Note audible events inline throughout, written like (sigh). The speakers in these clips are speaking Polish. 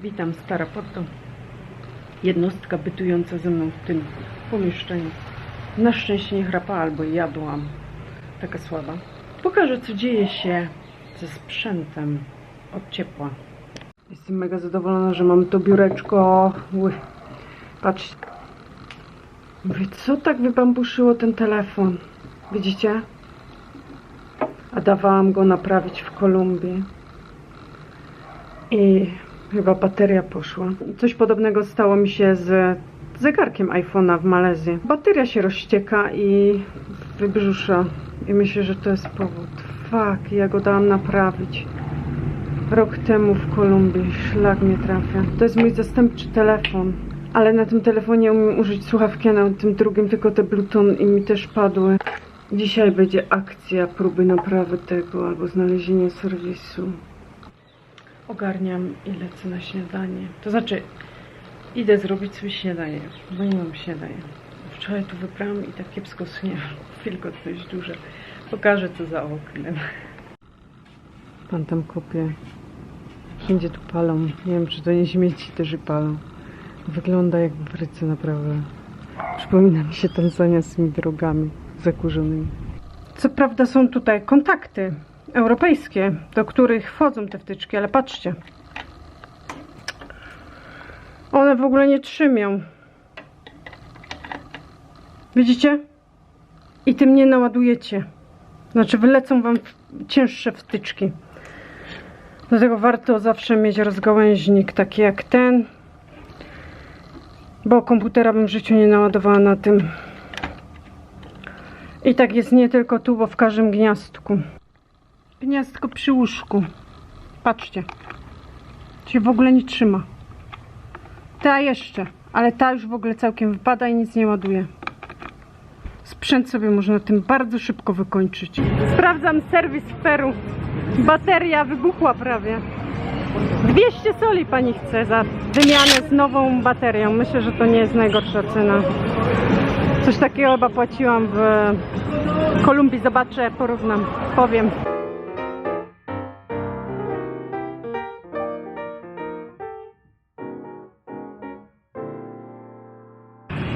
Witam, stara poddo. Jednostka bytująca ze mną w tym pomieszczeniu. Na szczęście nie chrapała albo jadłam. Taka słaba. Pokażę, co dzieje się ze sprzętem od ciepła. Jestem mega zadowolona, że mam to biureczko. Ły. Patrz. Mówię, co tak wybambuszyło ten telefon? Widzicie? A dawałam go naprawić w Kolumbii. I chyba bateria poszła. Coś podobnego stało mi się z zegarkiem iPhone'a w Malezji. Bateria się rozścieka i wybrzusza. I myślę, że to jest powód. Fuck, ja go dałam naprawić. Rok temu w Kolumbii. Szlak mnie trafia. To jest mój zastępczy telefon. Ale na tym telefonie umiem użyć słuchawki, na tym drugim tylko te Bluetooth i mi też padły. Dzisiaj będzie akcja próby naprawy tego albo znalezienia serwisu. Ogarniam i lecę na śniadanie. To znaczy, idę zrobić sobie śniadanie, bo nie mam śniadania. Wczoraj tu wybrałam i tak kiepsko snie. Wilgotność (laughs) duża. Pokażę co za oknem. Pan tam kopie. Wszędzie tu palą. Nie wiem, czy to nie śmieci też i palą. Wygląda jak w Afryce naprawdę. Przypomina mi się Tanzania z tymi drogami zakurzonymi. Co prawda są tutaj kontakty europejskie, do których wchodzą te wtyczki, ale patrzcie. One w ogóle nie trzymią. Widzicie? I tym nie naładujecie. Znaczy wylecą wam cięższe wtyczki. Dlatego warto zawsze mieć rozgałęźnik taki jak ten. Bo komputera bym w życiu nie naładowała na tym. I tak jest nie tylko tu, bo w każdym gniazdku. Gniazdko przy łóżku. Patrzcie. Się w ogóle nie trzyma. Ta jeszcze, ale ta już w ogóle całkiem wypada i nic nie ładuje. Sprzęt sobie można tym bardzo szybko wykończyć. Sprawdzam serwis w Peru. Bateria wybuchła prawie. 200 soli pani chce za wymianę z nową baterią. Myślę, że to nie jest najgorsza cena. Coś takiego chyba płaciłam w Kolumbii. Zobaczę, porównam, powiem.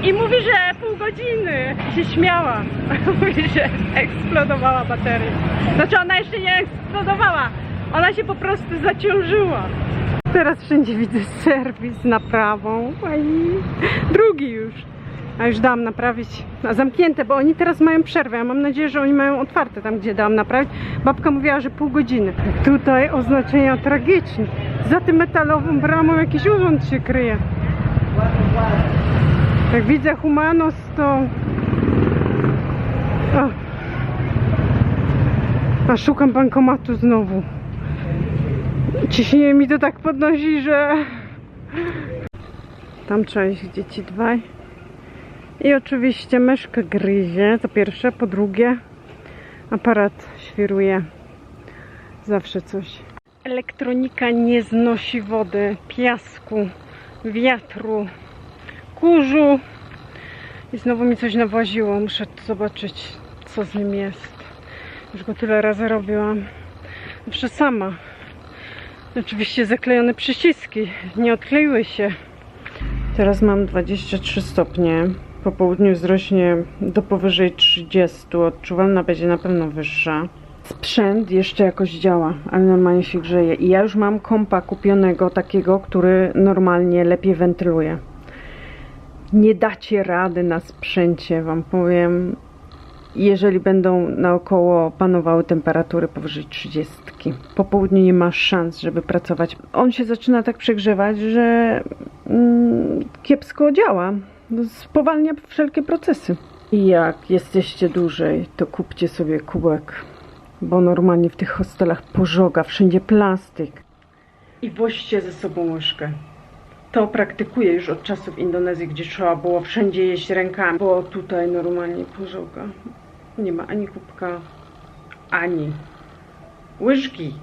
I mówi, że pół godziny się śmiała. (laughs) Mówi, że eksplodowała bateria. Znaczy ona jeszcze nie eksplodowała. Ona się po prostu zaciążyła. Teraz wszędzie widzę serwis naprawą. Drugi już. A już dałam naprawić. A zamknięte, bo oni teraz mają przerwę. Ja mam nadzieję, że oni mają otwarte tam, gdzie dałam naprawić. Babka mówiła, że pół godziny. Tutaj oznaczenia tragiczne. Za tym metalową bramą jakiś urząd się kryje. Jak widzę Humanos, to... O. A szukam bankomatu znowu. Ciśnienie mi to tak podnosi, że... Tam trzeba iść dzieci dwaj. I oczywiście myszkę gryzie, to pierwsze. Po drugie, aparat świruje. Zawsze coś. Elektronika nie znosi wody, piasku, wiatru, kurzu. I znowu mi coś nawłaziło. Muszę zobaczyć, co z nim jest. Już go tyle razy robiłam. Zawsze sama. Oczywiście zaklejone przyciski. Nie odkleiły się. Teraz mam 23 stopnie. Po południu wzrośnie do powyżej 30. Odczuwalna będzie na pewno wyższa. Sprzęt jeszcze jakoś działa, ale normalnie się grzeje. I ja już mam kompa kupionego takiego, który normalnie lepiej wentyluje nie dacie rady na sprzęcie, wam powiem, jeżeli będą naokoło panowały temperatury powyżej 30. Po południu nie ma szans, żeby pracować. On się zaczyna tak przegrzewać, że mm, kiepsko działa. Spowalnia wszelkie procesy. I jak jesteście dłużej, to kupcie sobie kubek, bo normalnie w tych hostelach pożoga, wszędzie plastik. I woźcie ze sobą łyżkę. To praktykuję już od czasów Indonezji, gdzie trzeba było wszędzie jeść rękami, bo tutaj normalnie pożoga. Nie ma ani kubka, ani łyżki.